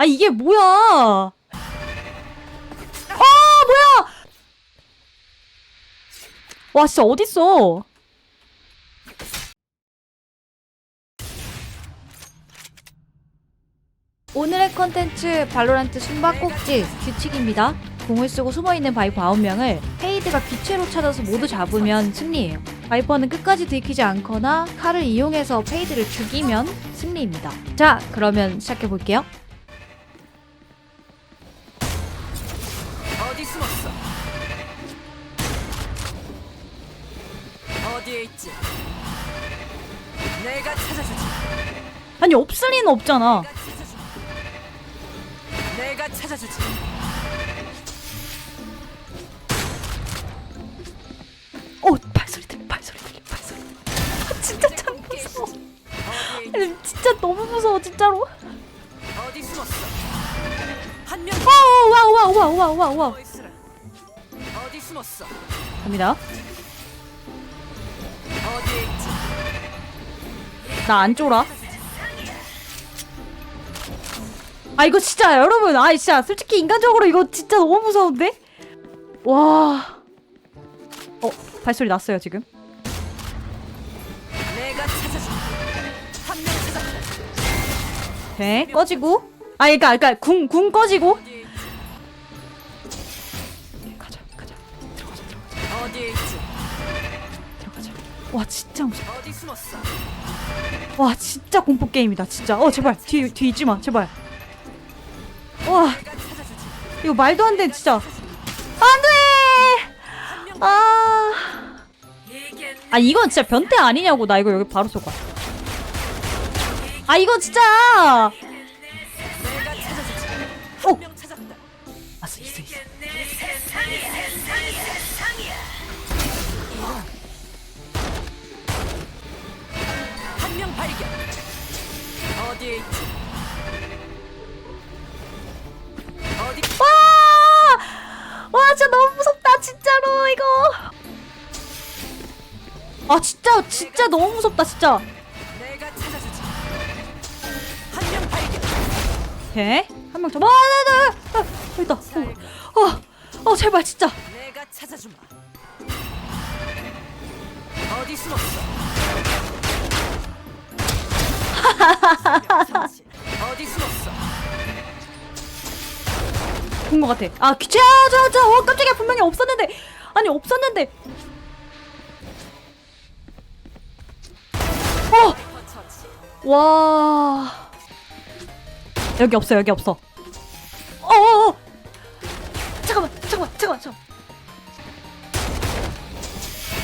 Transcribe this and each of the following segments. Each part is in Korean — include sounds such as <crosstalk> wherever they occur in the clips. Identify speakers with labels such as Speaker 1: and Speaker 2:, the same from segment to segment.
Speaker 1: 아 이게 뭐야? 아 뭐야? 와 진짜 어딨어? 오늘의 컨텐츠 발로란트 숨바꼭질 규칙입니다. 공을 쓰고 숨어있는 바이퍼 9명을 헤이드가 기체로 찾아서 모두 잡으면 승리예요. 바이퍼는 끝까지 들키지 않거나 칼을 이용해서 페이드를 죽이면 승리입니다. 자, 그러면 시작해볼게요.
Speaker 2: 있지? 내가 찾아주지.
Speaker 1: 아니, 없을 리는 없잖아.
Speaker 2: 내가 찾아주지. 내가 찾아주지.
Speaker 1: 오, 발소리 들려, 발소리 들려, 발소리. 아, 진짜 참 무서워. 아니, 진짜 너무 무서워, 진짜로.
Speaker 2: 어디 숨었어? 한 명.
Speaker 1: 와, 와, 와, 와, 와,
Speaker 2: 있으라. 어디 숨었어?
Speaker 1: 갑니다. 나 안 쫄아. 아 이거 진짜 여러분 아 진짜 솔직히 인간적으로 이거 진짜 너무 무서운데? 와. 어 발소리 났어요 지금. 네 꺼지고. 아 그러니까 그러니까 궁 궁 꺼지고.
Speaker 2: 어디에 있지?
Speaker 1: 가자 가자 들어가자 들어가자 와 진짜
Speaker 2: 숨었어?
Speaker 1: 와 진짜 공포 게임이다 진짜. 어 제발 뒤뒤 잊지 마 제발. 와. 이거 말도 안 돼 진짜. 안돼. 아. 아 이건 진짜 변태 아니냐고 나 이거 여기 바로 쏘가 아 이거 진짜. 어. 왔어 있어 있어
Speaker 2: 명 발견. 어디에 있지? 어디?
Speaker 1: 와 진짜 너무 무섭다 진짜로 이거 아 진짜 진짜 너무 무섭다 진짜
Speaker 2: 내가 찾아주지. 한 명 발견.
Speaker 1: 오케이 한명 잡아 아 나 나 아, 여기다 어, 어, 어 제발 진짜
Speaker 2: 내가 찾아주마. 어디 숨었어? 어디 숨었어?
Speaker 1: 본것 같아. 아 귀찮아 저저 어, 깜짝이야. 분명히 없었는데. 아니 없었는데. 어. 와. 여기 없어 여기 없어. 어어어. 잠깐만 잠깐만 잠깐만 잠깐만.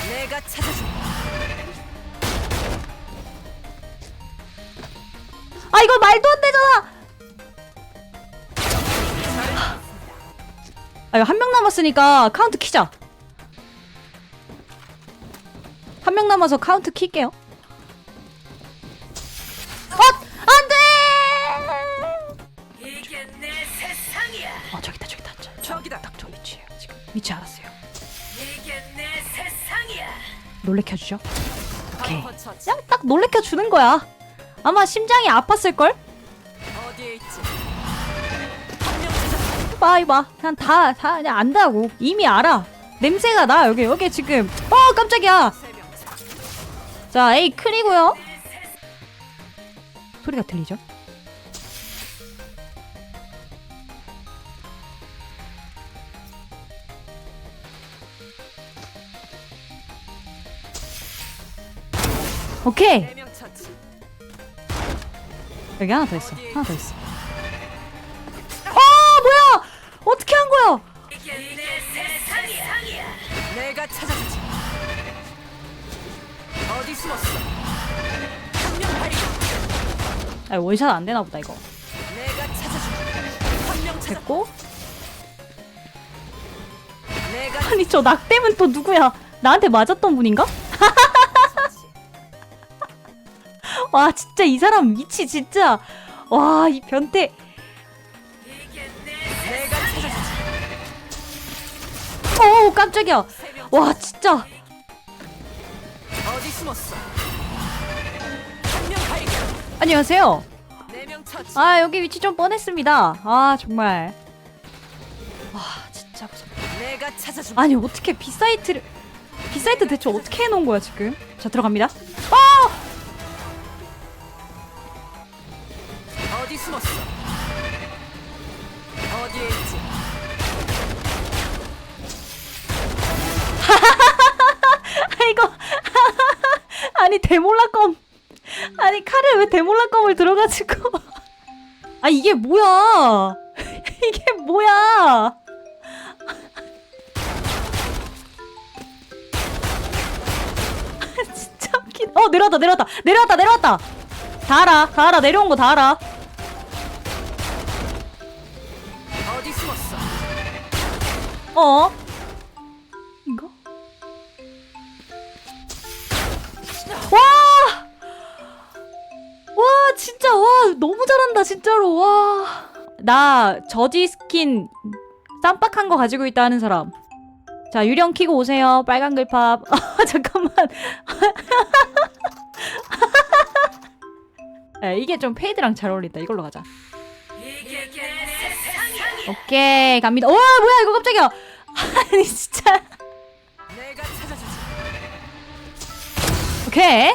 Speaker 2: 내가 찾아주마.
Speaker 1: 이거 말도 안 되잖아 아 이거 한명 남았으니까 카운트 키자 한 명 남아서 카운트 킬게요 어 안 돼
Speaker 2: 이게 내 세상이야.
Speaker 1: 어 저기다 저기다 저, 저,
Speaker 2: 저기다.
Speaker 1: 딱 저 위치에요 지금 위치 알았어요
Speaker 2: 이게 내 세상이야.
Speaker 1: 놀래켜주죠 오케이. 그냥 딱 놀래켜 주는 거야. 아마 심장이 아팠을 걸?
Speaker 2: 어디에 있지? 한명 찾았다.
Speaker 1: 봐 이봐. 그냥 다 다 그냥 안다고. 이미 알아. 냄새가 나 여기 여기 지금. 어 깜짝이야. 자 A 클이고요. 소리가 들리죠? 오케이. 여기 하나 더 있어. 하나 더 있어. 아 뭐야? 어떻게 한 거야?
Speaker 2: 내. 내가 찾아주지. 어디 숨었어? 한명 발견.
Speaker 1: 아 원샷 안 되나 보다 이거.
Speaker 2: 내가 찾아주지. 한명 찾았다.
Speaker 1: 됐고.
Speaker 2: 내가
Speaker 1: 아니 저 낙댐은 또 누구야? 나한테 맞았던 분인가? 와 진짜 이 사람 위치 진짜 와 이 변태
Speaker 2: 내가 찾아주지.
Speaker 1: 어 깜짝이야 와 진짜
Speaker 2: 어디 숨었어? 한명 발견.
Speaker 1: 안녕하세요
Speaker 2: 네명. 처치.
Speaker 1: 아 여기 위치 좀 뻔했습니다. 아 정말. 와 진짜 무섭다.
Speaker 2: 내가 찾아준
Speaker 1: 아니 어떻게 B 사이트를 B 사이트 대체 어떻게 해놓은 거야 지금? 자 들어갑니다.
Speaker 2: 어 숨었어? 어디에 있지? <laughs>
Speaker 1: 아이고. <laughs> 아니 데몰라껌 아니 칼을 왜 데몰라껌을 들어가지고. <laughs> 아 이게 뭐야? 이게 뭐야? 진짜 웃기다. 어 내려왔다 내려왔다. 내려왔다 내려왔다. 다 알아 다 알아. 내려온 거 다 알아
Speaker 2: 어
Speaker 1: 이거 와! 와, 진짜, 와, 너무 잘한다, 진짜로, 와. 나 저지 스킨 쌈박한 거 가지고 있다 하는 사람. 자, 유령 키고 오세요. 빨간 글팝. <laughs> 아, 잠깐만. <laughs> 에, 이게 좀 페이드랑 잘 어울린다. 이걸로 가자. 오케이, 갑니다. 와, 뭐야, 이거 깜짝이야. <laughs> 아니, 진짜.
Speaker 2: 내가 찾아주지.
Speaker 1: 오케이.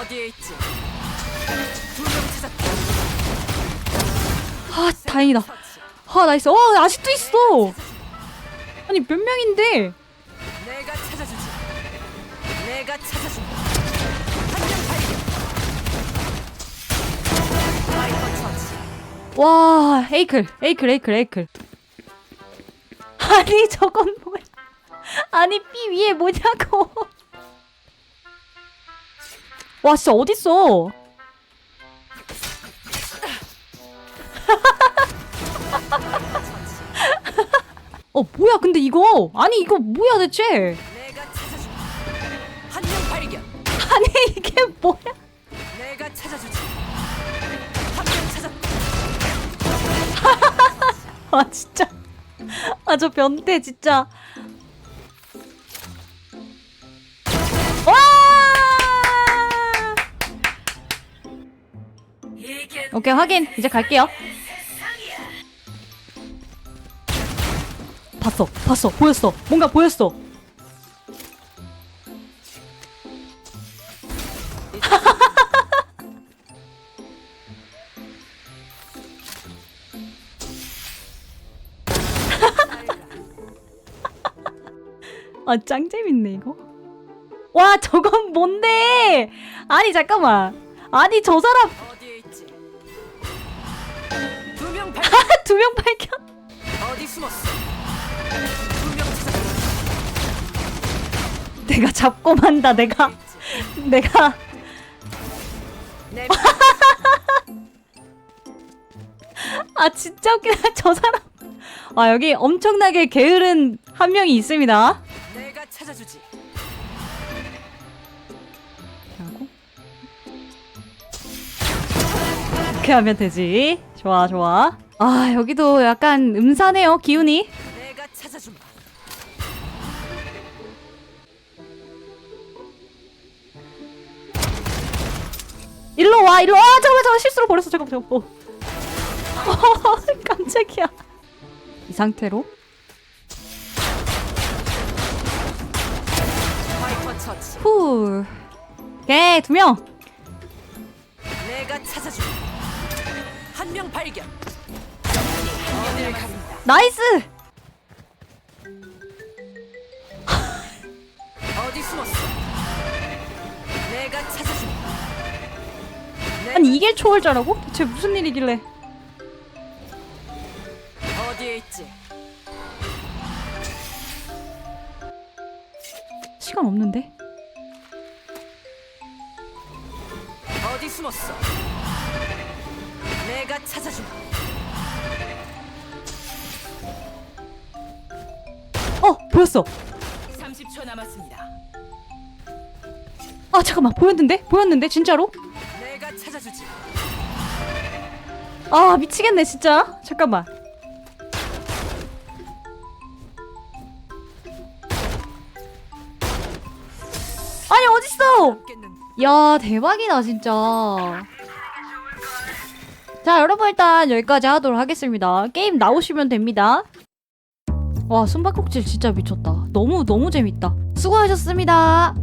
Speaker 2: 어디에 있지? 두명 찾았다.
Speaker 1: 아, 다행이다. 아, 나이스. 와, 아직도 있어. 아니, 몇 명인데?
Speaker 2: 내가 찾아주지. 내가 처치.
Speaker 1: 와, 에이클, 에이클, 에이클, 에이클. 아니, 저건 뭐야? 아니, B 위에 뭐냐고. 와, 진짜 어딨어? 어, 뭐야, 근데 이거. 아니, 이거 뭐야, 대체.
Speaker 2: 내가 찾아준다. 한명 발견.
Speaker 1: 아니, 이게 뭐야?
Speaker 2: 내가 찾아주지. 한명 찾았다.
Speaker 1: 아, 진짜. 아, 저 변태, 진짜. 와! 오케이, 확인. 이제 갈게요. 봤어, 봤어, 보였어. 뭔가 보였어. 아, 짱 재밌네, 이거. 와, 저건 뭔데? 아니, 잠깐만. 아니, 저 사람
Speaker 2: 어디에 있지? 두명 발견. <laughs>
Speaker 1: 두명 발견.
Speaker 2: 어디 숨었어? 두명 찾았다.
Speaker 1: 내가 잡고 만다, 내가. 내가.
Speaker 2: 내 <laughs>
Speaker 1: 아, 진짜 웃기다, 저 사람. 아, 여기 엄청나게 게으른 한 명이 있습니다.
Speaker 2: 찾아주지.
Speaker 1: 하고. 이렇게 하면 되지. 좋아, 좋아. 아, 여기도 약간 음산해요, 기운이.
Speaker 2: 내가 찾아준다.
Speaker 1: 일로 와, 일로 와. 잠깐만, 잠깐만, 실수로 버렸어. 잠깐만, 잠깐만. 어. <laughs> 깜짝이야. 이 상태로?
Speaker 2: 처치.
Speaker 1: 후. 오케이, 두 명.
Speaker 2: 내가 찾아준다. 한명 발견. 어딜 가린다.
Speaker 1: 나이스!
Speaker 2: 어디 숨었어? 내가. 내
Speaker 1: 아니, 이게 초월자라고? 대체 무슨 일이길래.
Speaker 2: 어디에 있지?
Speaker 1: 시간 없는데?
Speaker 2: 숨었어? 내가 찾아준다.
Speaker 1: 어, 보였어.
Speaker 2: 30초 남았습니다.
Speaker 1: 아, 잠깐만. 보였는데? 보였는데? 진짜로?
Speaker 2: 내가 찾아주지.
Speaker 1: 아, 미치겠네, 진짜. 잠깐만. 야 대박이다 진짜. 자 여러분 일단 여기까지 하도록 하겠습니다. 게임 나오시면 됩니다. 와 숨바꼭질 진짜 미쳤다. 너무 너무 재밌다. 수고하셨습니다.